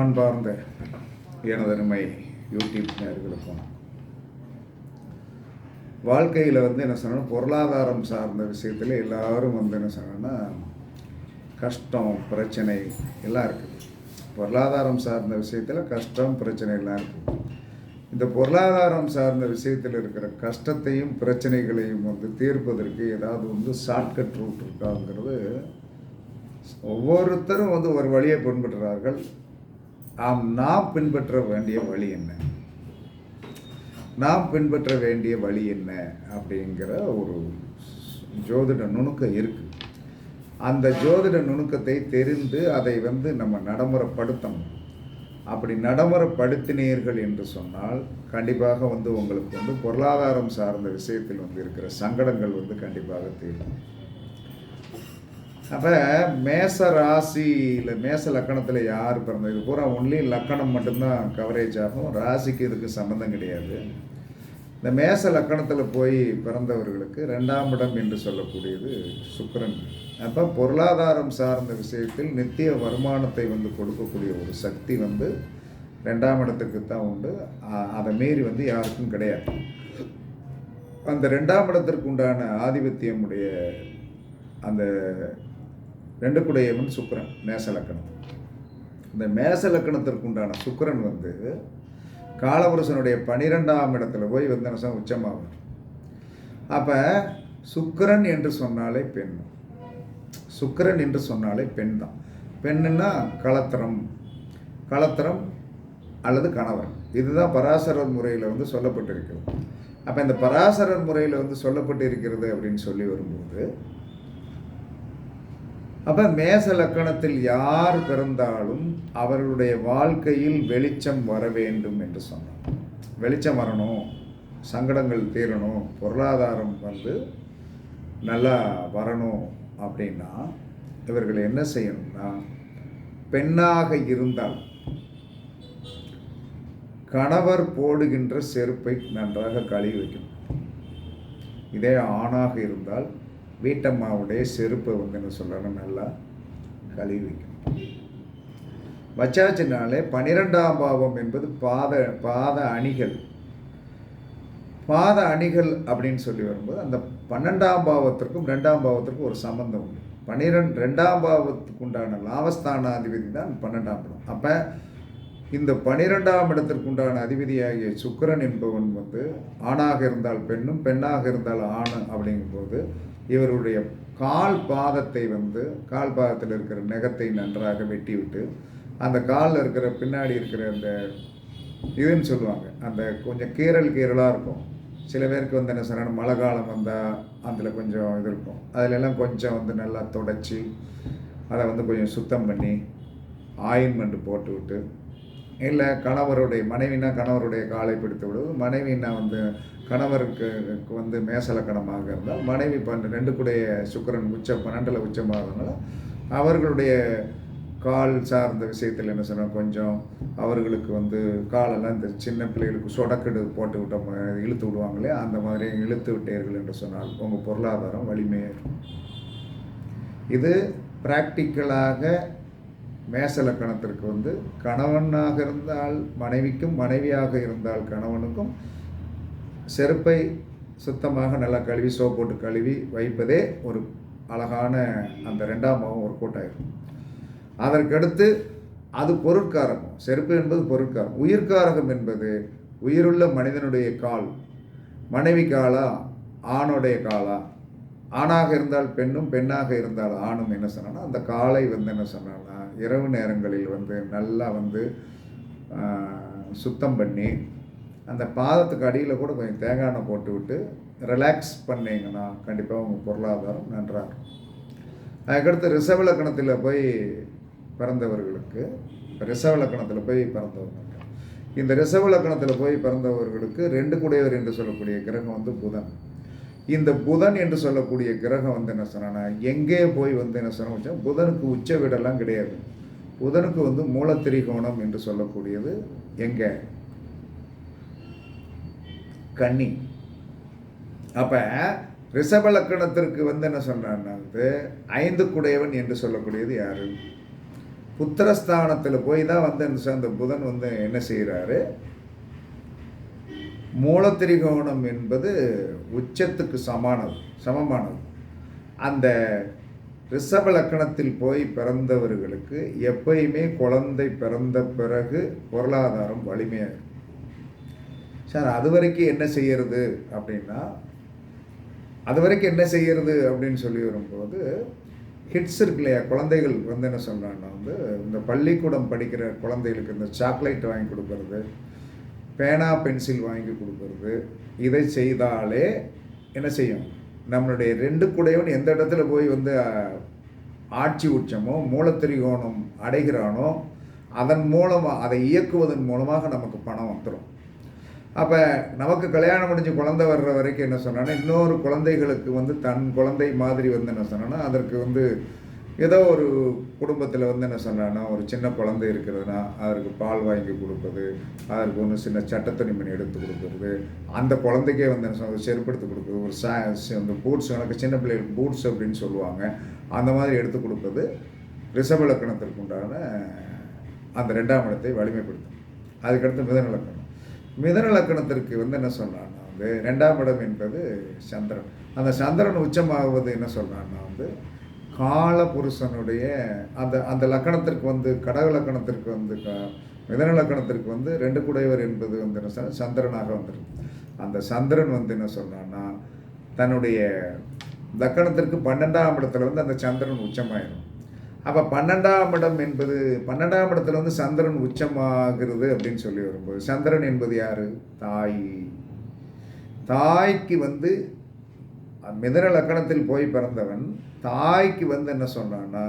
அன்பார்ந்த எனதருமை யூடியூப் நேர்களுக்கும் வாழ்க்கையில் வந்து என்ன சொன்னோன்னா பொருளாதாரம் சார்ந்த விஷயத்தில் எல்லாரும் வந்து என்ன சொன்னோன்னா கஷ்டம் பிரச்சனை எல்லாம் இருக்குது. பொருளாதாரம் சார்ந்த விஷயத்தில் கஷ்டம் பிரச்சனை எல்லாம் இருக்குது. இந்த பொருளாதாரம் சார்ந்த விஷயத்தில் இருக்கிற கஷ்டத்தையும் பிரச்சனைகளையும் வந்து தீர்ப்பதற்கு ஏதாவது வந்து ஷார்ட்கட் ரூட் இருக்காங்கிறது ஒவ்வொருத்தரும் வந்து ஒரு வழியை பின்பற்றுறார்கள் ஆம் நாம் பின்பற்ற வேண்டிய வழி என்ன? நாம் பின்பற்ற வேண்டிய வழி என்ன? அப்படிங்கிற ஒரு ஜோதிட நுணுக்கம் இருக்குது அந்த ஜோதிட நுணுக்கத்தை தெரிந்து அதை வந்து நம்ம நடைமுறைப்படுத்தணும். அப்படி நடைமுறைப்படுத்தினீர்கள் என்று சொன்னால் கண்டிப்பாக வந்து உங்களுக்கு வந்து பொருளாதாரம் சார்ந்த விஷயத்தில் வந்து இருக்கிற சங்கடங்கள் வந்து கண்டிப்பாக தீரும். அப்போ மேச ராசியில் மேச லக்கணத்தில் யார் பிறந்தது? இது பூரா ஒன்லி லக்கணம் மட்டும்தான் கவரேஜ் ஆகும். ராசிக்கு இதுக்கு சம்மந்தம் கிடையாது. இந்த மேச லக்கணத்தில் போய் பிறந்தவர்களுக்கு ரெண்டாம் இடம் என்று சொல்லக்கூடியது சுக்கரன். அப்போ பொருளாதாரம் சார்ந்த விஷயத்தில் நித்திய வருமானத்தை வந்து கொடுக்கக்கூடிய ஒரு சக்தி வந்து ரெண்டாம் இடத்துக்கு தான் உண்டு அதை மீறி வந்து யாருக்கும் கிடையாது. அந்த ரெண்டாம் இடத்திற்கு உண்டான ஆதிபத்தியமுடைய அந்த ரெண்டு சுக்கரன் மேச லக்கணம். இந்த மேச லக்கணத்திற்கு உண்டான வந்து காலபுருஷனுடைய பனிரெண்டாம் இடத்துல போய் வந்து என்ன உச்சமாகும் அப்போ சுக்கிரன் என்று சொன்னாலே பெண். சுக்கிரன் என்று சொன்னாலே பெண் தான். பெண்ணுன்னா களத்திரம் களத்திரம் அல்லது கணவன் இதுதான் பராசரர் முறையில் வந்து சொல்லப்பட்டிருக்கிறது. அப்போ இந்த பராசரர் முறையில் வந்து சொல்லப்பட்டிருக்கிறது அப்படின்னு சொல்லி வரும்போது அப்போ மேச லக்கணத்தில் யார் பிறந்தாலும் அவர்களுடைய வாழ்க்கையில் வெளிச்சம் வர வேண்டும் என்று சொன்னார் வெளிச்சம் வரணும் சங்கடங்கள் தீரணும் பொருளாதாரம் வந்து நல்லா வரணும் அப்படின்னா இவர்கள் என்ன செய்யணும்னா பெண்ணாக இருந்தால் கணவர் போடுகின்ற செருப்பை நன்றாக கழுவி வைக்கணும். இதே ஆணாக இருந்தால் வீட்டம்மாவுடைய செருப்பை வந்து என்ன சொல்லணும் நல்லா கழுவி வைக்கணும். வச்சாச்சுனாலே பனிரெண்டாம் பாவம் என்பது பாத பாத அணிகள். பாத அணிகள் அப்படின்னு சொல்லி வரும்போது அந்த பன்னெண்டாம் பாவத்திற்கும் ரெண்டாம் பாவத்திற்கும் ஒரு சம்பந்தம் உண்டு. பன்னிரெண்டு ரெண்டாம் பாவத்துக்கு உண்டான லாபஸ்தானாதிபதி தான் பன்னெண்டாம் படம் அப்போ இந்த பனிரெண்டாம் இடத்திற்கு உண்டான அதிபதியாகிய சுக்கரன் என்பவன் வந்து ஆணாக இருந்தால் பெண்ணும் பெண்ணாக இருந்தால் ஆண் அப்படிங்கும்போது இவருடைய கால் பாதத்தை வந்து கால் பாதத்தில் இருக்கிற நகத்தை நன்றாக வெட்டி விட்டு அந்த காலில் இருக்கிற பின்னாடி இருக்கிற அந்த இதுன்னு சொல்லுவாங்க. அந்த கொஞ்சம் கீறல் கீறலாக இருக்கும். சில பேருக்கு வந்து என்ன சொல்லணும் மழை காலம் வந்தால் அதில் கொஞ்சம் இது இருக்கும். அதிலெல்லாம் கொஞ்சம் வந்து நல்லா தொடச்சி அதை வந்து கொஞ்சம் சுத்தம் பண்ணி ஆயின்மெண்ட் போட்டு விட்டு இல்லை கணவருடைய மனைவினா கணவருடைய காலை பிடித்து விடுவது மனைவினா வந்து கணவருக்கு வந்து மேசலக்கணமாக இருந்தால் மனைவி பன்னெண்டு ரெண்டு கூடைய சுக்கிரன் உச்ச பன்னெண்டில் உச்சமாகிறதுனால அவர்களுடைய கால் சார்ந்த விஷயத்தில் என்ன சொன்னால் கொஞ்சம் அவர்களுக்கு வந்து காலெல்லாம் இந்த சின்ன பிள்ளைகளுக்கு சொடக்கெடு போட்டு விட்ட இழுத்து விடுவாங்களே அந்த மாதிரி இழுத்து விட்டீர்கள் என்று சொன்னால் உங்கள் பொருளாதாரம் வலிமையாகும் இது ப்ராக்டிக்கலாக மேசலக்கணத்திற்கு வந்து கணவனாக இருந்தால் மனைவிக்கும் மனைவியாக இருந்தால் கணவனுக்கும் செருப்பை சுத்தமாக நல்லா கழுவி சோப் போட்டு கழுவி வைப்பதே ஒரு அழகான அந்த ரெண்டாம் பாவம் ஒரு கூட்டாயிரும். அதற்கடுத்து அது பொருட்காரகம் செருப்பு என்பது பொருட்காரம். உயிர்காரகம் என்பது உயிருள்ள மனிதனுடைய கால். மனைவி காலா ஆணுடைய காலா. ஆணாக இருந்தால் பெண்ணும் பெண்ணாக இருந்தால் ஆணும். என்ன சொன்னால் அந்த காலை வந்து என்ன சொன்னால் இரவு நேரங்களில் வந்து நல்லா வந்து சுத்தம் பண்ணி அந்த பாதத்துக்கு அடியில் கூட கொஞ்சம் தேங்காய் எண்ணெய் போட்டு விட்டு ரிலாக்ஸ் பண்ணிங்கன்னா கண்டிப்பாக உங்கள் பொருளாதாரம் நன்றாக இருக்கும் அதுக்கடுத்து ரிசவிலக்கணத்தில் போய் பிறந்தவர்களுக்கு ரிசவிலக்கணத்தில் போய் பிறந்தவங்க இந்த ரிசவிலக்கணத்தில் போய் பிறந்தவர்களுக்கு ரெண்டு கூடையவர் என்று சொல்லக்கூடிய கிரகம் வந்து புதன். இந்த புதன் என்று சொல்லக்கூடிய கிரகம் வந்து என்ன சொன்னா எங்கே போய் வந்து என்ன சொன்னா புதனுக்கு உச்ச வீடெல்லாம் கிடையாது. புதனுக்கு வந்து மூலத்திரிகோணம் என்று சொல்லக்கூடியது எங்கே? கன்னி அப்போ ரிஷப லக்கணத்திற்கு வந்து என்ன சொல்கிறான்னா வந்து ஐந்து குடையவன் என்று சொல்லக்கூடியது யார்? புத்திரஸ்தானத்தில் போய் தான் வந்து அந்த புதன் வந்து என்ன செய்கிறாரு மூலத்திரிகோணம் என்பது உச்சத்துக்கு சமானது சமமானது. அந்த ரிஷப லக்கணத்தில் போய் பிறந்தவர்களுக்கு எப்பயுமே குழந்தை பிறந்த பிறகு பொருளாதாரம் வலிமையாக இருக்கும். சார் அது வரைக்கும் என்ன செய்யறது அப்படின்னா அது வரைக்கும் என்ன செய்யறது அப்படின்னு சொல்லி வரும்போது ஹிட்ஸ் இருக்கு இல்லையா குழந்தைகள் வந்து என்ன சொல்கிறாங்கன்னா வந்து இந்த பள்ளிக்கூடம் படிக்கிற குழந்தைகளுக்கு இந்த சாக்லேட் வாங்கி கொடுக்கறது பேனா பென்சில் வாங்கி கொடுக்கறது இதை செய்தாலே என்ன செய்யும்? நம்மளுடைய ரெண்டு குடையவன் எந்த இடத்துல போய் வந்து ஆட்சி உச்சமோ மூலத்திரிகோணம் அடைகிறானோ அதன் மூலமாக அதை இயக்குவதன் மூலமாக நமக்கு பணம் வந்துடும் அப்போ நமக்கு கல்யாணம் முடிஞ்சு குழந்தை வர்ற வரைக்கும் என்ன சொன்னான்னா இன்னொரு குழந்தைகளுக்கு வந்து தன் குழந்தை மாதிரி வந்து என்ன சொன்னான்னா அதற்கு வந்து ஏதோ ஒரு குடும்பத்தில் வந்து என்ன சொன்னான்னா ஒரு சின்ன குழந்தை இருக்கிறதுனா அதற்கு பால் வாங்கி கொடுப்பது அதற்கு ஒன்று சின்ன சட்டத்துணி மணி எடுத்து கொடுக்குறது அந்த குழந்தைக்கே வந்து என்ன சொல்றது செருப்படுத்து கொடுக்குறது ஒரு சா அந்த பூட்ஸ் எனக்கு சின்ன பிள்ளைகளுக்கு பூட்ஸ் அப்படின்னு சொல்லுவாங்க அந்த மாதிரி எடுத்து கொடுப்பது ரிசபலக்கணத்திற்கு உண்டான அந்த ரெண்டாம் இடத்தை வலிமைப்படுத்தும். அதுக்கடுத்து மிதநலக்கணம் மிதன லக்கணத்திற்கு வந்து என்ன சொல்கிறான்னா வந்து ரெண்டாம் இடம் என்பது சந்திரன். அந்த சந்திரன் உச்சமாகுவது என்ன சொல்கிறான்னா வந்து கால புருஷனுடைய அந்த அந்த லக்கணத்திற்கு வந்து கடக லக்கணத்திற்கு வந்து க- மிதன லக்கணத்திற்கு வந்து ரெண்டு குடையவர் என்பது வந்து என்ன சொன்னா, சந்திரனாக வந்துடும் அந்த சந்திரன் வந்து என்ன சொல்கிறான்னா தன்னுடைய லக்கணத்திற்கு பன்னெண்டாம் இடத்துல வந்து அந்த சந்திரன் உச்சமாயிடும் அப்போ பன்னெண்டாம் இடம் என்பது பன்னெண்டாம் இடத்துல வந்து சந்திரன் உச்சமாகிறது அப்படின்னு சொல்லி வரும்போது சந்திரன் என்பது யார்? தாய். தாய்க்கு வந்து மிதன லக்கணத்தில் போய் பிறந்தவன் தாய்க்கு வந்து என்ன சொன்னான்னா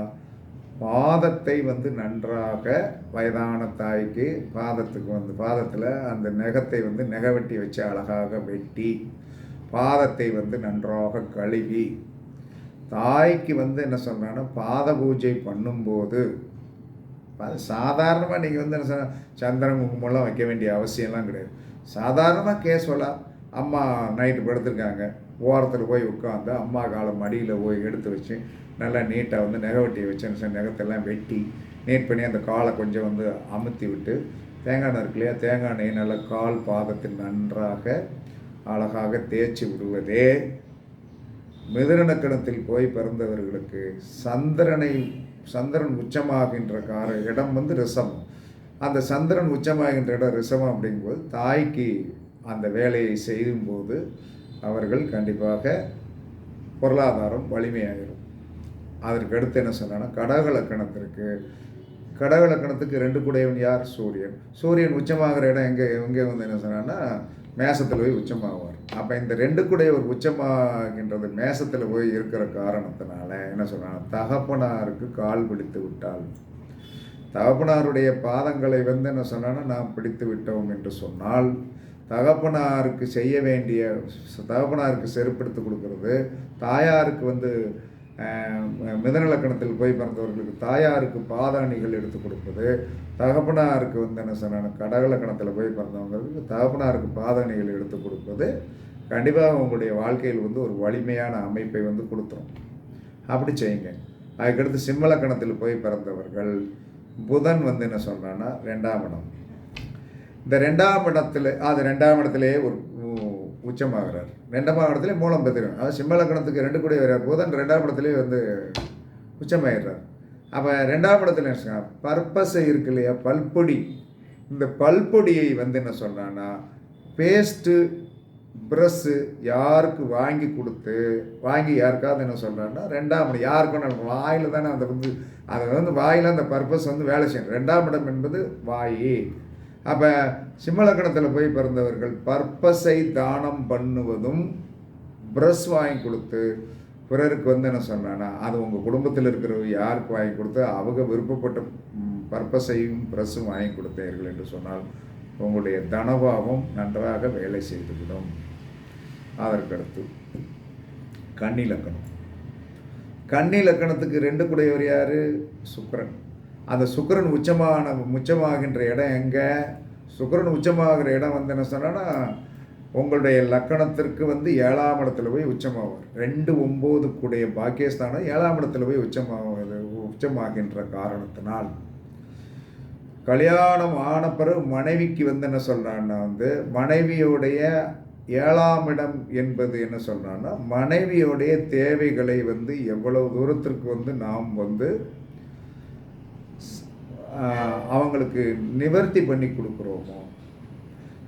பாதத்தை வந்து நன்றாக வயதான தாய்க்கு பாதத்துக்கு வந்து பாதத்தில் அந்த நெகத்தை வந்து நெகவெட்டி வச்சு அழகாக வெட்டி பாதத்தை வந்து நன்றாக கழுவி தாய்க்கு வந்து என்ன சொல்கிறாங்கன்னா பாத பூஜை பண்ணும்போது அது சாதாரணமாக நீங்கள் வந்து என்ன சொன்ன சந்திரன் குங்குமம்லாம் வைக்க வேண்டிய அவசியம்லாம் கிடையாது. சாதாரணமாக கேஸ்வலாக அம்மா நைட்டு படுத்திருக்காங்க. ஓரத்தில் போய் உட்காந்து அம்மா காலை மடியில் போய் எடுத்து வச்சு நல்லா நீட்டாக வந்து நெகவட்டியை வச்சு என்ன செய்ய, நெகத்தெல்லாம் வெட்டி நீட் பண்ணி அந்த காலை கொஞ்சம் வந்து அமுத்தி விட்டு தேங்காய் எண்ணெய் இருக்கு இல்லையா தேங்காய் எண்ணெயை நல்லா கால் பாதத்தில் நன்றாக அழகாக தேய்ச்சி விடுவதே மிதுனக்கணத்தில் போய் பிறந்தவர்களுக்கு சந்திரனை சந்திரன் உச்சமாகின்ற கார இடம் வந்து ரிசம் அந்த சந்திரன் உச்சமாகின்ற இடம் ரிசம் அப்படிங்கும்போது தாய்க்கு அந்த வேலையை செய்யும்போது அவர்கள் கண்டிப்பாக பொருளாதாரம் வலிமையாகிடும் அதற்கு அடுத்து என்ன சொன்னால் கடகலக்கணத்திற்கு கடகலக்கணத்துக்கு ரெண்டு குடையவன் யார்? சூரியன். சூரியன் உச்சமாகிற இடம் எங்கே எங்கே வந்து என்ன சொன்னான்னா மேசத்தில் போய் உச்சமாகுவார் அப்போ இந்த ரெண்டு குடையவர் உச்சமாகின்றது மேசத்தில் போய் இருக்கிற காரணத்தினால என்ன சொல்கிறாங்க தகப்பனாருக்கு கால் பிடித்து விட்டால். தகப்பனாருடைய பாதங்களை வந்து என்ன சொன்னான்னா நாம் பிடித்து விட்டோம் என்று சொன்னால் தகப்பனாருக்கு செய்ய வேண்டிய தகப்பனாருக்கு செருப்படுத்து கொடுக்கறது தாயாருக்கு வந்து மிதநலக்கணத்தில் போய் பிறந்தவர்களுக்கு தாயாருக்கு பாதாணிகள் எடுத்து கொடுப்பது தகப்பனாருக்கு வந்து என்ன சொன்னாங்க கடகலக்கணத்தில் போய் பிறந்தவங்களுக்கு தகப்பனாருக்கு பாதாணிகள் எடுத்து கொடுப்பது கண்டிப்பாக உங்களுடைய வாழ்க்கையில் வந்து ஒரு வலிமையான அமைப்பை வந்து கொடுத்துரும். அப்படி செய்யுங்க. அதுக்கடுத்து சிம்மலக்கணத்தில் போய் பிறந்தவர்கள் புதன் வந்து என்ன சொல்கிறான்னா ரெண்டாம் இடம். இந்த ரெண்டாம் இடத்துல அது ரெண்டாம் இடத்துலேயே ஒரு உச்சமாகிறார். ரெண்டாம் இடத்துல மூலம் பெற்றிரும் அதாவது சிம்மலக்கணத்துக்கு ரெண்டு கூட வர்றார் போதும் ரெண்டாம் இடத்துலயே வந்து உச்சமாயிடுறார் அப்போ ரெண்டாம் இடத்துல என்ன பர்பஸை பர்பஸ் இருக்கு இல்லையா பல்பொடி. இந்த பல்பொடியை வந்து என்ன சொல்கிறான்னா பேஸ்ட்டு ப்ரஷ்ஷு யாருக்கு வாங்கி கொடுத்து வாங்கி யாருக்காவது என்ன சொல்கிறான்னா ரெண்டாம் இடம் யாருக்கும் நம்ம வாயில் தானே அந்த வந்து அதை வந்து வாயில் அந்த பர்பஸ் வந்து வேலை செய்யணும். ரெண்டாம் இடம் என்பது வாய். அப்போ சிம்மலக்கணத்தில் போய் பிறந்தவர்கள் பர்பஸை தானம் பண்ணுவதும் ப்ரஷ் வாங்கி கொடுத்து பிறருக்கு வந்து என்ன சொன்னான்னா அது உங்கள் குடும்பத்தில் இருக்கிறவங்க யாருக்கு வாங்கி கொடுத்து அவங்க விருப்பப்பட்ட பர்பஸையும் ப்ரஷ்ஷும் வாங்கி கொடுத்தீர்கள் என்று சொன்னால் உங்களுடைய தனபாவம் நன்றாக வேலை செய்துவிடும். அதற்கடுத்து கன்னி லக்கணம். கன்னி லக்கணத்துக்கு ரெண்டு குடையவர் யார்? சுக்கரன். அந்த சுக்கரன் உச்சமான உச்சமாகின்ற இடம் எங்கே? சுக்கரன் உச்சமாகிற இடம் வந்து என்ன சொன்னோன்னா உங்களுடைய லக்கணத்திற்கு வந்து ஏழாம் இடத்துல போய் உச்சமாகும் ரெண்டு ஒம்போதுக்குடைய பாக்கியஸ்தானம் ஏழாம் இடத்துல போய் உச்சமாகுது உச்சமாகின்ற காரணத்தினால். கல்யாணம் ஆன பிறகு மனைவிக்கு வந்து என்ன சொல்கிறான்னா வந்து மனைவியுடைய ஏழாம் இடம் என்பது என்ன சொல்கிறான்னா மனைவியுடைய தேவைகளை வந்து எவ்வளவு தூரத்திற்கு வந்து நாம் வந்து அவங்களுக்கு நிவர்த்தி பண்ணி கொடுக்குறோமோ?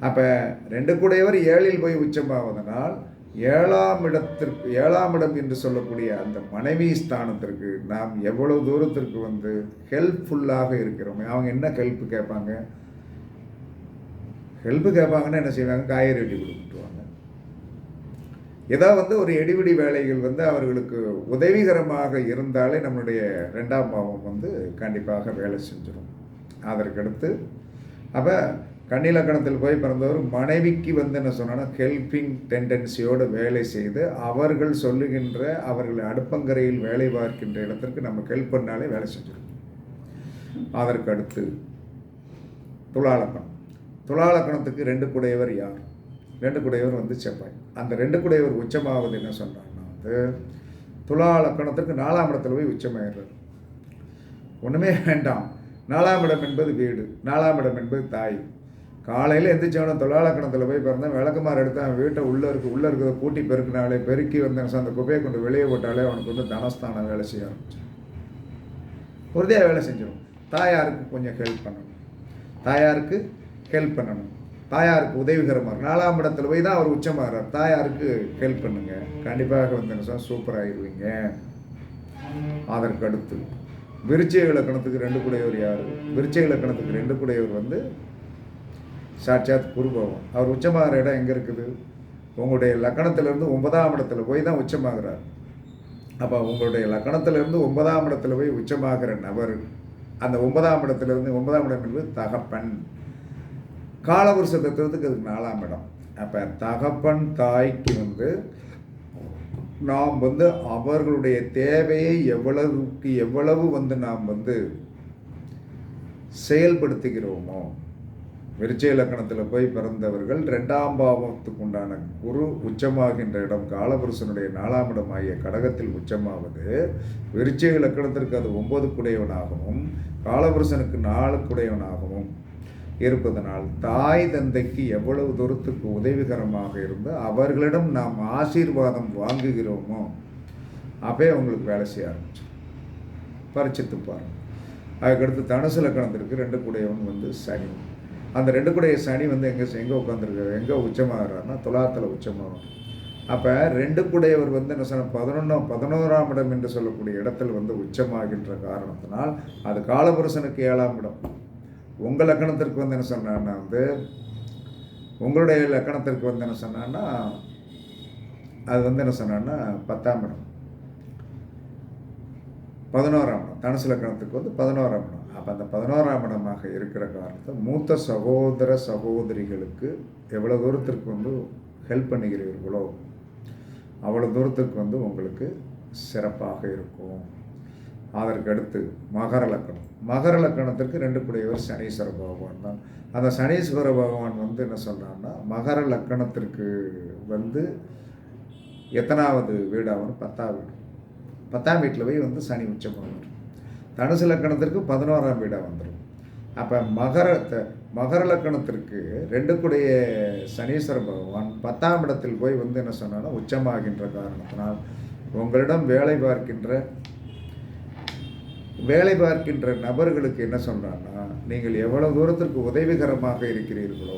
அப்போ ரெண்டு கூடையவர் ஏழில் போய் உச்சமாவதனால் ஏழாம் இடத்திற்கு ஏழாம் இடம் என்று சொல்லக்கூடிய அந்த மனைவி ஸ்தானத்திற்கு நாம் எவ்வளோ தூரத்திற்கு வந்து ஹெல்ப்ஃபுல்லாக இருக்கிறோமே? அவங்க என்ன ஹெல்ப் கேட்பாங்க? ஹெல்ப் கேட்பாங்கன்னா என்ன செய்வாங்க? காய்கறி வெட்டி கொடுத்துருவாங்க ஏதோ வந்து ஒரு எடிபிடி வேலைகள் வந்து அவர்களுக்கு உதவிகரமாக இருந்தாலே நம்மளுடைய ரெண்டாம் பாவம் வந்து கண்டிப்பாக வேலை செஞ்சிடும் அதற்கடுத்து அப்போ கண்ணிலக்கணத்தில் போய் பிறந்தவர் மனைவிக்கு வந்து என்ன சொன்னோன்னா ஹெல்பிங் டெண்டன்சியோடு வேலை செய்து அவர்கள் சொல்லுகின்ற அவர்கள் அடுப்பங்கரையில் வேலை பார்க்கின்ற இடத்திற்கு நம்ம ஹெல்ப் பண்ணாலே வேலை செஞ்சிடும் அதற்கு அடுத்து துலாலக்கணம். துலாலக்கணத்துக்கு ரெண்டு குடையவர் யார்? ரெண்டு குடையவர் வந்து செவ்வாய். அந்த ரெண்டு குடையவர் உச்சமாவது என்ன சொல்கிறாங்கன்னா வந்து துலாலக்கணத்துக்கு நாலாம் இடத்துல போய் உச்சமாயிடுறது ஒன்றுமே வேண்டாம். நாலாம் இடம் என்பது வீடு நாலாம் இடம் என்பது தாய். காலையில் எந்திரிச்சவனும் தொழிலாளக்கணத்தில் போய் பிறந்தேன் விளக்குமாறு எடுத்து அவன் வீட்டை உள்ளே இருக்கு உள்ளே இருக்கிறத கூட்டி பெருக்கினாலே பெருக்கி வந்து அந்த குப்பையை கொண்டு வெளியே போட்டாலே அவனுக்கு வந்து தனஸ்தானம் வேலை செய்ய ஆரம்பிச்சு உறுதியாக வேலை செஞ்சிடும். தாயாருக்கு கொஞ்சம் ஹெல்ப் பண்ணணும். தாயாருக்கு ஹெல்ப் பண்ணணும். தாயாருக்கு உதவிகரமாக நாலாம் இடத்துல போய் தான் அவர் உச்சமாகிறார். தாயாருக்கு ஹெல்ப் பண்ணுங்க. கண்டிப்பாக வந்து என்ன சொன்னால் சூப்பராகிடுவீங்க அதற்கு அடுத்து விருச்சய இலக்கணத்துக்கு ரெண்டு கூடையவர் யார்? விருச்சய இலக்கணத்துக்கு ரெண்டு குடையவர் வந்து சாட்சாத் குருபவன் அவர் உச்சமாகிற இடம் எங்கே இருக்குது? உங்களுடைய லக்கணத்திலிருந்து ஒன்பதாம் இடத்துல போய் தான் உச்சமாகிறார். அப்போ உங்களுடைய லக்கணத்திலேருந்து ஒன்பதாம் இடத்துல போய் உச்சமாகிற நபர் அந்த ஒன்பதாம் இடத்துலேருந்து ஒன்பதாம் இடம் என்பது தகப்பன். காலவருஷ தத்துவத்துக்கு அதுக்கு நாலாம் இடம். அப்போ தகப்பன் தாய்க்கு வந்து நாம் வந்து அவர்களுடைய தேவையை எவ்வளவுக்கு எவ்வளவு வந்து நாம் வந்து செயல்படுத்துகிறோமோ விருச்சய இலக்கணத்தில் போய் பிறந்தவர்கள் ரெண்டாம் பாவத்துக்கு உண்டான குரு உச்சமாகின்ற இடம் காலபுருஷனுடைய நாலாம் இடம் ஆகிய கடகத்தில் உச்சமாவது விருச்சய இலக்கணத்திற்கு அது ஒன்பது குடையவனாகவும் காலபுருஷனுக்கு நாலு குடையவனாகவும் இருப்பதனால் தாய் தந்தைக்கு எவ்வளவு தூரத்துக்கு உதவிகரமாக இருந்து அவர்களிடம் நாம் ஆசீர்வாதம் வாங்குகிறோமோ அப்பே அவங்களுக்கு வேலை செய்ய ஆரம்பிச்சோம் பரிச்சித்து பாருங்கள் அதுக்கடுத்து தனுசு லக்கணத்திற்கு ரெண்டு கூடையவன் வந்து சனி. அந்த ரெண்டு கூடைய சனி வந்து எங்கே எங்கே உட்காந்துருக்காரு எங்கே உச்சமாகறாருன்னா துலாத்தில் உச்சமாகும் அப்போ ரெண்டு கூடையவர் வந்து என்ன சொன்ன பதினொன்றாம் பதினோராம் இடம் என்று சொல்லக்கூடிய இடத்தில் வந்து உச்சமாகின்ற காரணத்தினால் அது காலபுருஷனுக்கு ஏழாம் இடம். உங்கள் லக்கணத்திற்கு வந்து என்ன சொன்னான்னா வந்து உங்களுடைய லக்கணத்திற்கு வந்து என்ன சொன்னான்னா அது வந்து என்ன சொன்னான்னா பத்தாம் இடம். பதினோராம் இடம். தனுசு லக்கணத்துக்கு வந்து பதினோராம் இடம். அப்போ அந்த பதினோராம் இடமாக இருக்கிற காரணத்தை மூத்த சகோதர சகோதரிகளுக்கு எவ்வளோ தூரத்திற்கு வந்து ஹெல்ப் பண்ணுகிறீர்களோ அவ்வளோ தூரத்துக்கு வந்து உங்களுக்கு சிறப்பாக இருக்கும். அதற்கடுத்து மகர லக்கணம். மகர லக்கணத்திற்கு ரெண்டு குடையவர் சனீஸ்வர பகவான் தான். அந்த சனீஸ்வர பகவான் வந்து என்ன சொல்கிறான்னா மகர லக்கணத்திற்கு வந்து எத்தனாவது வீடாகும் பத்தாம் வீடு. பத்தாம் வீட்டில் போய் வந்து சனி உச்சமாகும் தனுசு லக்கணத்திற்கு பதினோராம் வீடாக வந்துடும் அப்போ மகர மகர லக்கணத்திற்கு ரெண்டு குடைய சனீஸ்வர பகவான் பத்தாம் இடத்தில் போய் வந்து என்ன சொன்னான்னா உச்சமாகின்ற காரணத்தினால் உங்களிடம் வேலை பார்க்கின்ற வேலை பார்க்கின்ற நபர்களுக்கு என்ன சொல்கிறான்னா நீங்கள் எவ்வளோ தூரத்திற்கு உதவிகரமாக இருக்கிறீர்களோ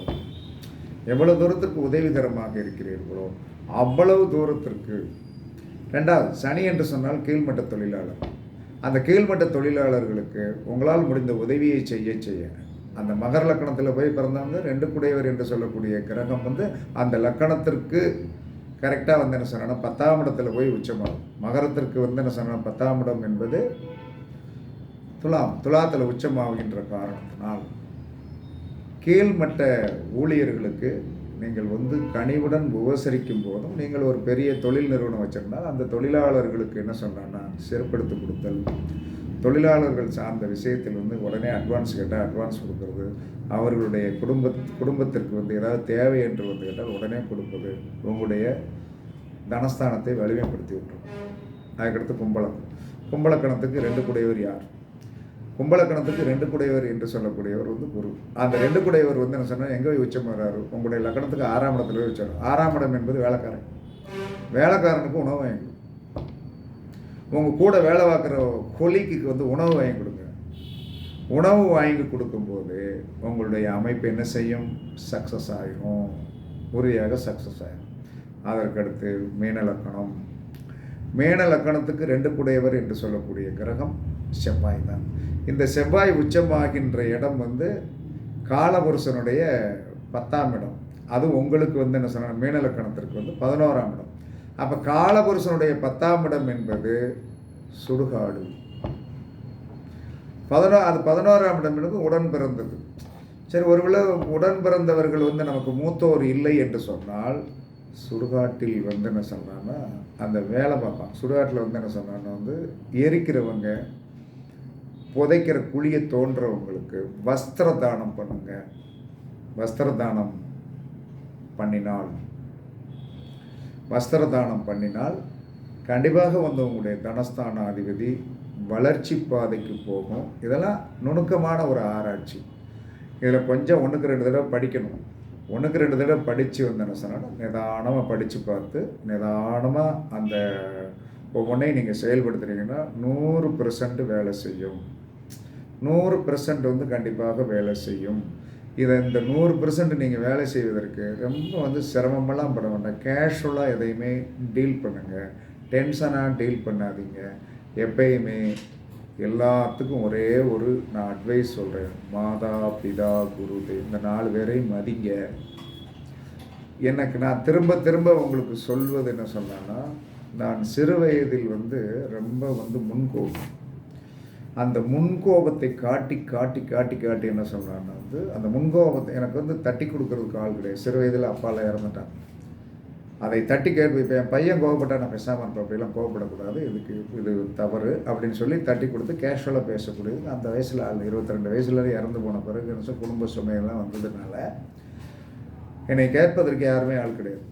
எவ்வளவு தூரத்திற்கு உதவிகரமாக இருக்கிறீர்களோ அவ்வளவு தூரத்திற்கு. ரெண்டாவது சனி என்று சொன்னால் கீழ்மட்ட தொழிலாளர். அந்த கீழ்மட்ட தொழிலாளர்களுக்கு உங்களால் முடிந்த உதவியை செய்ய செய்ய அந்த மகர லக்கணத்தில் போய் பிறந்தவங்க ரெண்டு குடையவர் என்று சொல்லக்கூடிய கிரகம் வந்து அந்த லக்கணத்திற்கு கரெக்டாக வந்து என்ன சொன்னால் பத்தாம் இடத்துல போய் உச்சமாகும். மகரத்திற்கு வந்து என்ன சொன்னால் பத்தாம் இடம் என்பது துலாம் துலாத்தில் உச்சமாகின்ற காரணத்தினால் கீழ்மட்ட ஊழியர்களுக்கு நீங்கள் வந்து கனிவுடன் உபசரிக்கும் போதும் நீங்கள் ஒரு பெரிய தொழில் நிறுவனம் வச்சுருந்தால் அந்த தொழிலாளர்களுக்கு என்ன சொன்னான்னா சிறப்படுத்தி கொடுத்தல். தொழிலாளர்கள் சார்ந்த விஷயத்தில் வந்து உடனே அட்வான்ஸ் கேட்டால் அட்வான்ஸ் கொடுக்கறது. அவர்களுடைய குடும்ப குடும்பத்திற்கு வந்து ஏதாவது தேவை என்று வந்து கேட்டால் உடனே கொடுப்பது உங்களுடைய தனஸ்தானத்தை வலிமைப்படுத்தி விட்டுரும் அதுக்கடுத்து கும்பலம் கும்பலக்கணத்துக்கு ரெண்டு குடையவர் யார்? கும்பலக்கணத்துக்கு ரெண்டு குடையவர் என்று சொல்லக்கூடியவர் வந்து குரு. அந்த ரெண்டு குடையவர் வந்து என்ன சொன்னால் எங்கே போய் உச்சம் வர்றாரு உங்களுடைய லக்கணத்துக்கு ஆறாம் இடத்துல போய் வச்சார் ஆறாம் இடம் என்பது வேலைக்காரன். வேலைக்காரனுக்கு உணவு வாங்கி உங்கள் கூட வேலை பார்க்குற கொலிக்கு வந்து உணவு வாங்கி கொடுங்க. உணவு வாங்கி கொடுக்கும்போது உங்களுடைய அமைப்பு என்ன செய்யும்? சக்ஸஸ் ஆகிரும் உறுதியாக சக்ஸஸ் ஆகிடும் அதற்கடுத்து மீனலக்கணம் மேன லக்கணத்துக்கு ரெண்டு குடையவர் என்று சொல்லக்கூடிய கிரகம் செவ்வாய் தான். இந்த செவ்வாய் உச்சமாகின்ற இடம் வந்து காலபுருஷனுடைய பத்தாம் இடம். அது உங்களுக்கு வந்து என்ன சொன்ன மீன லக்கணத்திற்கு வந்து பதினோராம் இடம். அப்போ காலபுருஷனுடைய பத்தாம் இடம் என்பது சுடுகாடு. பதினோ அது பதினோராம் இடம் என்பது உடன் பிறந்தது. சரி ஒருவேளை உடன் பிறந்தவர்கள் வந்து நமக்கு மூத்தோர் இல்லை என்று சொன்னால் சுடுகாட்டில் வந்து என்ன சொன்னான்னா அந்த வேலை பார்ப்பான் சுடுகாட்டில் வந்து என்ன சொன்னான்னா வந்து எரிக்கிறவங்க புதைக்கிற குழியை தோன்றவங்களுக்கு வஸ்திர தானம் பண்ணுங்க. வஸ்திர தானம் பண்ணினால் வஸ்திர தானம் பண்ணினால் கண்டிப்பாக வந்து உங்களுடைய தனஸ்தான அதிபதி வளர்ச்சி பாதைக்கு போகும். இதெல்லாம் நுணுக்கமான ஒரு ஆராய்ச்சி. இதில் கொஞ்சம் ஒன்றுக்கு ரெண்டு தடவை படிக்கணும். ஒன்றுக்கு ரெண்டு தடவை படித்து வந்தேன்னு சொன்னால் நிதானமாக படித்து பார்த்து நிதானமாக அந்த ஒவ்வொன்றையும் நீங்கள் செயல்படுத்துனீங்கன்னா நூறு பெர்சன்ட் வேலை செய்யும். நூறு பெர்சன்ட் வந்து கண்டிப்பாக வேலை செய்யும். இதை இந்த நூறு பெர்சன்ட் நீங்கள் வேலை செய்வதற்கு ரொம்ப வந்து சிரமமெல்லாம் பட வேண்டாம் கேஷுவலாக எதையுமே டீல் பண்ணுங்கள் டென்ஷனாக டீல் பண்ணாதீங்க. எப்பயுமே எல்லாத்துக்கும் ஒரே ஒரு நான் அட்வைஸ் சொல்கிறேன் மாதா பிதா குரு இந்த நாலு பேரையும் மதிங்க. எனக்கு நான் திரும்ப திரும்ப உங்களுக்கு சொல்வது என்ன சொன்னேன்னா நான் சிறு வயதில் வந்து ரொம்ப வந்து முன்கோபம். அந்த முன்கோபத்தை காட்டி காட்டி காட்டி காட்டி என்ன சொல்கிறான்னா வந்து அந்த முன்கோபத்தை எனக்கு வந்து தட்டி கொடுக்கறதுக்கு ஆள் கிடையாது. சிறு வயதில் அப்பால இறந்துட்டாங்க. அதை தட்டி கேட்பு இப்போ என் பையன் கோவப்பட்டா நான் பேசாமல் இருப்பேன் அப்படிலாம் கோவப்படக்கூடாது. இதுக்கு இது தவறு அப்படின்னு சொல்லி தட்டி கொடுத்து கேஷுவலாக பேசக்கூடியது அந்த வயசில் ஆள் இருபத்தி ரெண்டு வயசுல இறந்து போன பிறகு என்ன குடும்ப சுமையெல்லாம் வந்ததுனால என்னை கேட்பதற்கு யாருமே ஆள் கிடையாது.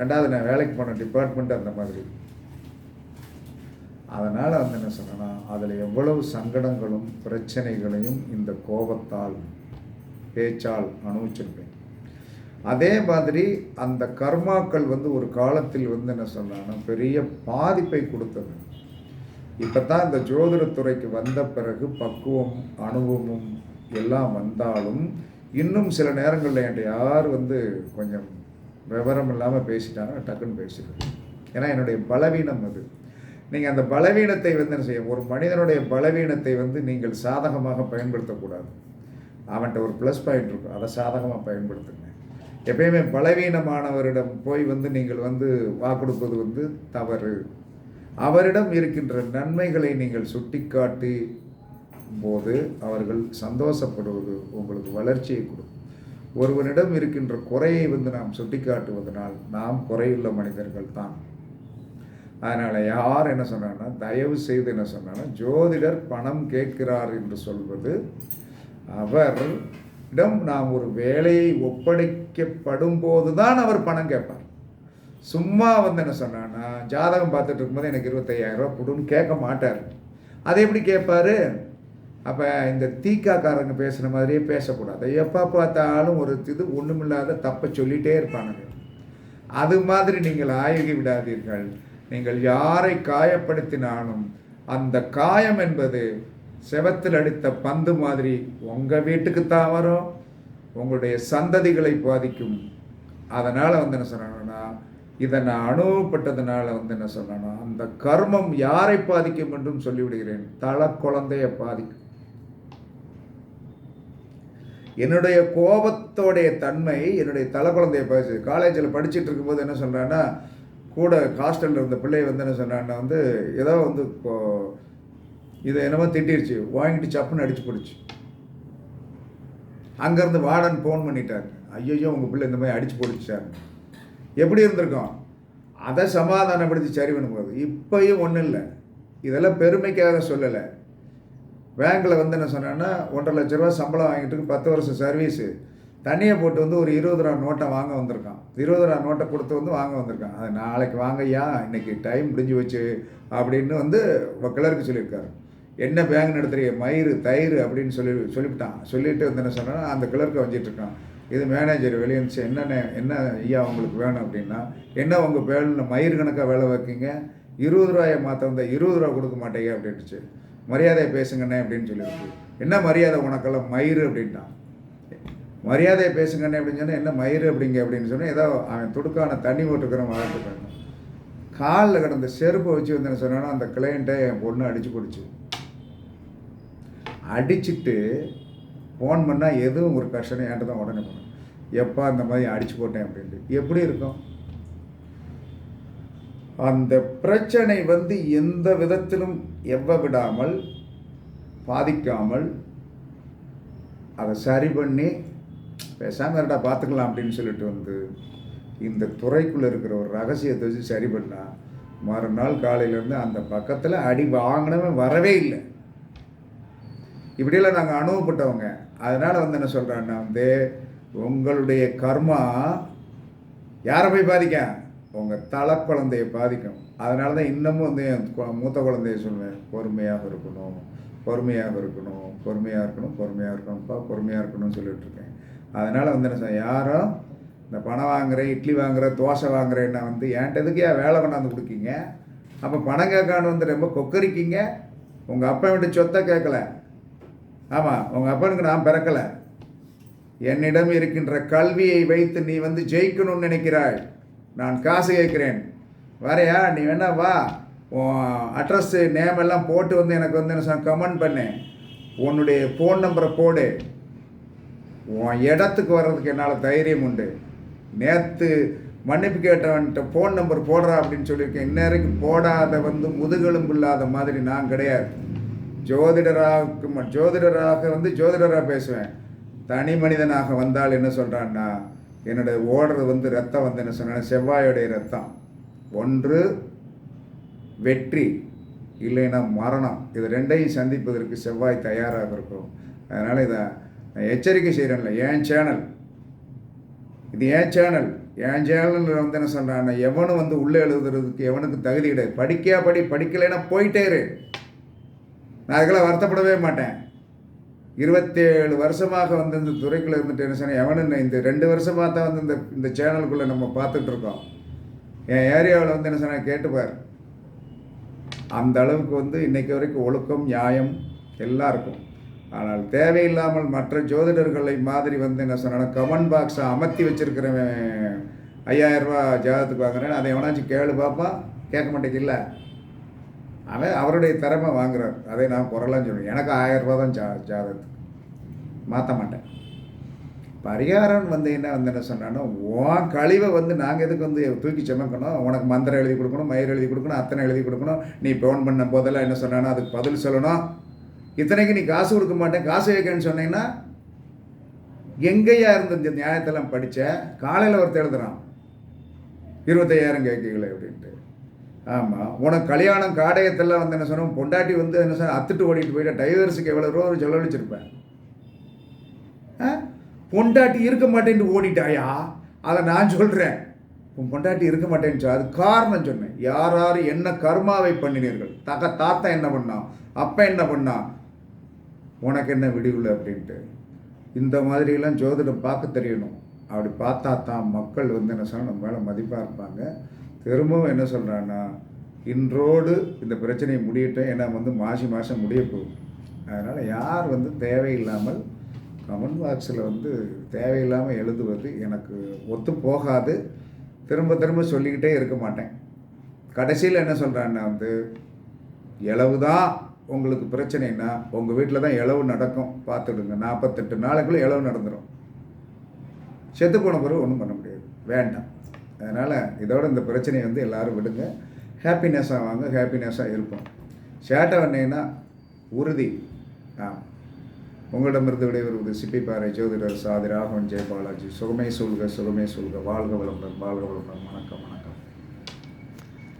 ரெண்டாவது நான் வேலைக்கு போன டிபார்ட்மெண்ட் அந்த மாதிரி. அதனால் வந்து என்ன சொன்னேன்னா அதில் எவ்வளவு சங்கடங்களும் பிரச்சனைகளையும் இந்த கோபத்தால் பேச்சால் அனுபவிச்சிருப்பேன். அதே மாதிரி அந்த கர்மாக்கள் வந்து ஒரு காலத்தில் வந்து என்ன சொன்னாங்கன்னா பெரிய பாதிப்பை கொடுத்தது. இப்போ தான் இந்த ஜோதிடத்துறைக்கு வந்த பிறகு பக்குவம் அனுபவமும் எல்லாம் வந்தாலும் இன்னும் சில நேரங்களில் என்கிட்ட யார் வந்து கொஞ்சம் விவரம் இல்லாமல் பேசிட்டாங்க டக்குன்னு பேசிடுவேன். ஏன்னா என்னுடைய பலவீனம் அது. நீங்கள் அந்த பலவீனத்தை வந்து என்ன செய்ய ஒரு மனிதனுடைய பலவீனத்தை வந்து நீங்கள் சாதகமாக பயன்படுத்தக்கூடாது. அவன்கிட்ட ஒரு ப்ளஸ் பாயிண்ட் இருக்கும். அதை சாதகமாக பயன்படுத்துங்க. எப்பயுமே பலவீனமானவரிடம் போய் வந்து நீங்கள் வந்து வாக்கெடுப்பது வந்து தவறு. அவரிடம் இருக்கின்ற நன்மைகளை நீங்கள் சுட்டிக்காட்டி போது அவர்கள் சந்தோஷப்படுவது உங்களுக்கு வளர்ச்சியை கொடுக்கும் ஒருவனிடம் இருக்கின்ற குறையை வந்து நாம் சுட்டிக்காட்டுவதனால் நாம் குறையுள்ள மனிதர்கள் தான். அதனால் யார் என்ன சொன்னாங்கன்னா தயவு செய்து என்ன சொன்னாங்கன்னா ஜோதிடர் பணம் கேட்கிறார் என்று சொல்வது அவர் இடம் நாம் ஒரு வேலையை ஒப்படைக்கப்படும் போது தான் அவர் பணம் கேட்பார். சும்மா வந்து என்ன சொன்னான்னா ஜாதகம் பார்த்துட்டு இருக்கும்போது எனக்கு இருபத்தையாயிரம் ரூபா கொடுன்னு கேட்க மாட்டார். அதை எப்படி கேட்பாரு? அப்போ இந்த தீக்காக்காரங்க பேசுகிற மாதிரியே பேசக்கூடாது. எப்போ பார்த்தாலும் ஒரு இது ஒன்றுமில்லாத தப்பை சொல்லிகிட்டே இருப்பானுங்க. அது மாதிரி நீங்கள் ஆயுகி விடாதீர்கள். நீங்கள் யாரை காயப்படுத்தினாலும் அந்த காயம் என்பது செவத்தில் அடித்த பந்து மாதிரி உங்கள் வீட்டுக்கு தான் வரும். உங்களுடைய சந்ததிகளை பாதிக்கும். அதனால் வந்து என்ன சொன்னாங்கன்னா இதை நான் அனுபவப்பட்டதுனால வந்து என்ன சொன்னேன்னா அந்த கர்மம் யாரை பாதிக்கும் என்றும் சொல்லிவிடுகிறேன். தல குழந்தைய பாதிக்கும். என்னுடைய கோபத்தோடைய தன்மை என்னுடைய தலை குழந்தைய பாதிச்சு காலேஜில் படிச்சுட்டு இருக்கும்போது என்ன சொல்கிறான்னா கூட ஹாஸ்டலில் இருந்த பிள்ளை வந்து என்ன சொன்னான்னா வந்து ஏதோ வந்து இப்போ இதை என்னமோ திட்டிருச்சு. வாங்கிட்டு சப்புன்னு அடிச்சு போடுச்சு அங்கேருந்து வார்டன் ஃபோன் பண்ணிட்டார். ஐயோ உங்கள் பிள்ளை இந்த மாதிரி அடிச்சு போடுச்சார் எப்படி இருந்திருக்கோம்? அதை சமாதானப்படுத்தி சரி பண்ணும்போது இப்போயும் ஒன்றும் இல்லை. இதெல்லாம் பெருமைக்காக சொல்லலை. பேங்க்கில் வந்து என்ன சொன்னேன்னா ஒன்றரை லட்ச ரூபா சம்பளம் வாங்கிட்டு பத்து வருஷம் சர்வீஸு தண்ணியை போட்டு வந்து ஒரு இருபது ரூபா நோட்டை வாங்க வந்திருக்கான். இருபது ரூபா நோட்டை கொடுத்து வந்து வாங்க வந்திருக்கான். அது நாளைக்கு வாங்கய்யா இன்னைக்கு டைம் முடிஞ்சு வச்சு அப்படின்னு வந்து கிளருக்கு சொல்லியிருக்காரு. என்ன பேங்க் நடத்துகிற மயிறு தயிர் அப்படின்னு சொல்லி சொல்லிவிட்டான். சொல்லிட்டு வந்து என்ன சொன்னா அந்த கிளர்க்கை வந்துட்டுருக்கான் இது மேனேஜர் வெளியே இருந்துச்சு என்னென்ன என்ன ஐயா உங்களுக்கு வேணும் அப்படின்னா என்ன உங்கள் பேரில் மயிர் கணக்காக வேலை வைக்கீங்க? இருபது ரூபாயை மாற்ற வந்தால் இருபது ரூபா கொடுக்க மாட்டேங்க அப்படின்ட்டுச்சு மரியாதையை பேசுங்கண்ணே அப்படின்னு சொல்லியிருக்கு என்ன மரியாதை உனக்கெல்லாம்? மயிறு அப்படின்ட்டான். மரியாதையை பேசுங்கண்ணே அப்படின்னு சொன்னால் என்ன மயிறு அப்படிங்க அப்படின்னு சொன்னால் ஏதோ அவன் துடுக்கான தண்ணி போட்டுக்கிற வளர்த்துக்காங்க காலில் கிடந்த செருப்பை வச்சு வந்து என்ன சொன்னான்னா அந்த கிளையண்ட்டை என் பொண்ணு அடித்து போடுச்சு. அடிச்சுட்டு ஃபோன் பண்ணால் எதுவும் ஒரு கஷ்டம் என்கிட்ட தான் உடனே பண்ணும் எப்போ அந்த மாதிரி அடிச்சு போட்டேன் அப்படின்ட்டு. எப்படி இருக்கும்? அந்த பிரச்சனை வந்து எந்த விதத்திலும் எவ்வ விடாமல் பாதிக்காமல் அதை சரி பண்ணி பேசாமல் இருடா பார்த்துக்கலாம் அப்படின்னு சொல்லிட்டு வந்து இந்த துறைக்குள்ளே இருக்கிற ஒரு ரகசியத்தை வச்சு சரி பண்ணால் மறுநாள் காலையிலேருந்து அந்த பக்கத்தில் அடி வாங்கினவன் வரவே இல்லை. இப்படியெல்லாம் நாங்கள் அனுபவப்பட்டவங்க. அதனால் வந்து என்ன சொல்கிறேன்னா வந்து உங்களுடைய கர்மா யாரை போய் பாதிக்க உங்கள் தலை குழந்தைய பாதிக்கும். அதனால தான் இன்னமும் வந்து என் மூத்த குழந்தைய சொல்லுவேன் பொறுமையாக இருக்கணும். பொறுமையாக இருக்கணும். பொறுமையாக இருக்கணும். பொறுமையாக இருக்கணும்ப்பா. பொறுமையாக இருக்கணும்னு சொல்லிட்டு இருக்கேன். அதனால் வந்து என்ன சார் யாரும் இந்த பணம் வாங்குறேன் இட்லி வாங்குறேன் தோசை வாங்குறேன்னா வந்து என்கிட்ட எதுக்கு ஏன் வேலை கொண்டாந்து கொடுக்கீங்க? அப்போ பணம் கேட்கான்னு வந்து ரொம்ப கொக்கரிக்கீங்க. உங்கள் அப்பா வீட்டு சொத்தை கேட்கல. ஆமாம் உங்கள் அப்பனுக்கு நான் பிறக்கலை. என்னிடம் இருக்கின்ற கல்வியை வைத்து நீ வந்து ஜெயிக்கணும்னு நினைக்கிறாய். நான் காசு கேட்குறேன். வரையா நீ வேணா வா. உன் அட்ரஸ்ஸு நேம் எல்லாம் போட்டு வந்து எனக்கு வந்து என்ன கமெண்ட் பண்ணு. உன்னுடைய ஃபோன் நம்பரை போடு. உன் இடத்துக்கு வர்றதுக்கு என்னால் தைரியம் உண்டு. நேற்று மன்னிப்பு கேட்டவன்கிட்ட ஃபோன் நம்பர் போடுறா அப்படின்னு சொல்லியிருக்கேன். இன்ன போடாத வந்து முதுகெலும்பு இல்லாத மாதிரி நான் கிடையாது. ஜோதிடராக ஜோதிடராக வந்து ஜோதிடராக பேசுவேன். தனி மனிதனாக வந்தால் என்ன சொல்கிறான்னா என்னோட ஓடுறது வந்து ரத்தம் வந்து என்ன சொன்னா செவ்வாயோடைய ரத்தம். ஒன்று வெற்றி இல்லைன்னா மரணம். இது ரெண்டையும் சந்திப்பதற்கு செவ்வாய் தயாராக இருக்கும். அதனால் இதை நான் எச்சரிக்கை செய்கிறேன்ல என் சேனல்? இது என் சேனல்? என் சேனலில் வந்து என்ன சொல்கிறான் எவனும் வந்து உள்ளே எழுதுறதுக்கு எவனுக்கு தகுதி கிடையாது. படிக்கா படி படிக்கலைன்னா போயிட்டே இரு. நான் அதுக்கெல்லாம் வருத்தப்படவே மாட்டேன். இருபத்தேழு வருஷமாக வந்து இந்த துறைக்குள்ளே இருந்துட்டு என்ன சொன்னேன் எவனு இந்த- ரெண்டு வருஷமாக தான் வந்து இந்த இந்த சேனலுக்குள்ளே நம்ம பார்த்துட்ருக்கோம் என் ஏரியாவில் வந்து என்ன சொன்ன கேட்டுப்பார் அந்த அளவுக்கு வந்து இன்றைக்கு வரைக்கும் ஒழுக்கம் நியாயம் எல்லாம் இருக்கும். ஆனால் தேவையில்லாமல் மற்ற ஜோதிடர்களை மாதிரி வந்து என்ன சொன்னா கமெண்ட் பாக்ஸை அமர்த்தி வச்சுருக்கிறவன் ஐயாயிரம் ரூபா ஜாதகத்துக்கு வாங்குறேன் அதை எவனாச்சும் கேளு பார்ப்பான் கேட்க மாட்டேங்கில்ல அவன் அவருடைய திறமை வாங்குறார். அதை நான் குரலாம் சொல்லுவேன் எனக்கு ஆயிரம் ரூபா தான் ஜா ஜாதகத்துக்கு மாற்ற மாட்டேன். பரிகாரம் வந்து என்ன வந்து என்ன சொன்னான்னா உன் கழிவை வந்து நாங்கள் எதுக்கு வந்து தூக்கி சுமக்கணும்? உனக்கு மந்திரம் எழுதி கொடுக்கணும் மயிர் எழுதி கொடுக்கணும் அத்தனை எழுதி கொடுக்கணும். நீ ஃபோன் பண்ண போதெல்லாம் என்ன சொன்னானோ அதுக்கு பதில் சொல்லணும். இத்தனைக்கு நீ காசு கொடுக்க மாட்டேன். காசு வைக்கன்னு சொன்னீங்கன்னா எங்கேயா இருந்த இந்த நியாயத்தெல்லாம் படித்த காலையில் ஒருத்தர் எழுதுறான். இருபத்தையாயிரம் கேட்கல அப்படின்ட்டு ஆமாம் உனக்கு கல்யாணம் காடயத்தெல்லாம் வந்து என்ன சொன்னோம்? பொண்டாட்டி வந்து என்ன சொன்ன? அத்துட்டு ஓடிட்டு போயிட்டா. டைவர்ஸுக்கு எவ்வளோ ரூபா செலவழிச்சிருப்பேன் ஆ? பொண்டாட்டி இருக்க மாட்டேன்ட்டு ஓடிட்டாயா? அதை நான் சொல்கிறேன் உன் பொண்டாட்டி இருக்க மாட்டேன்னு அது காரணம் சொன்னேன். யார் யார் என்ன கர்மாவை பண்ணினீர்கள்? தக தாத்தா என்ன பண்ணான் அப்பா என்ன பண்ணான் உனக்கு என்ன விடிவுல அப்படின்ட்டு. இந்த மாதிரிலாம் ஜோதிடம் பார்க்க தெரியணும். அப்படி பார்த்தா தான் மக்கள் வந்து என்ன சொன்னால் நம்ம மேலே மதிப்பாக இருப்பாங்க. திரும்பவும் என்ன சொல்கிறான்னா இன்றோடு இந்த பிரச்சனையை முடியட்டும். ஏன்னா வந்து மாசி மாதம் முடிய போகும் அதனால் யார் வந்து தேவையில்லாமல் கமெண்ட் பாக்ஸில் வந்து தேவையில்லாமல் எழுதுவது எனக்கு ஒத்து போகாது. திரும்ப திரும்ப சொல்லிக்கிட்டே இருக்க மாட்டேன். கடைசியில் என்ன சொல்கிறான்னா வந்து இளவு தான் உங்களுக்கு பிரச்சனைனா உங்கள் வீட்டில் தான் இளவு நடக்கும். பார்த்துடுங்க. நாற்பத்தெட்டு நாளைக்குள்ளே இளவு நடந்துடும் செத்து போன பிறகு ஒன்றும் பண்ண முடியாது. வேண்டாம். அதனால் இதோட இந்த பிரச்சனையை வந்து எல்லோரும் விடுங்க. ஹாப்பினஸ்ஸாக வாங்க ஹாப்பினஸ்ஸாக இருப்போம். சேட்டை வந்தீங்கன்னா உறுதி. ஆ உங்களிடமிருந்து விடைபெறுவது சிப்பிப்பாறை ஜோதிடர் சாதி ராகவன் ஜெயபாலாஜி. சுகமே சொல்க சுகமே சொல்க. வாழ்க வளமுடன் வாழ்க வளமுடன். வணக்கம் வணக்கம்.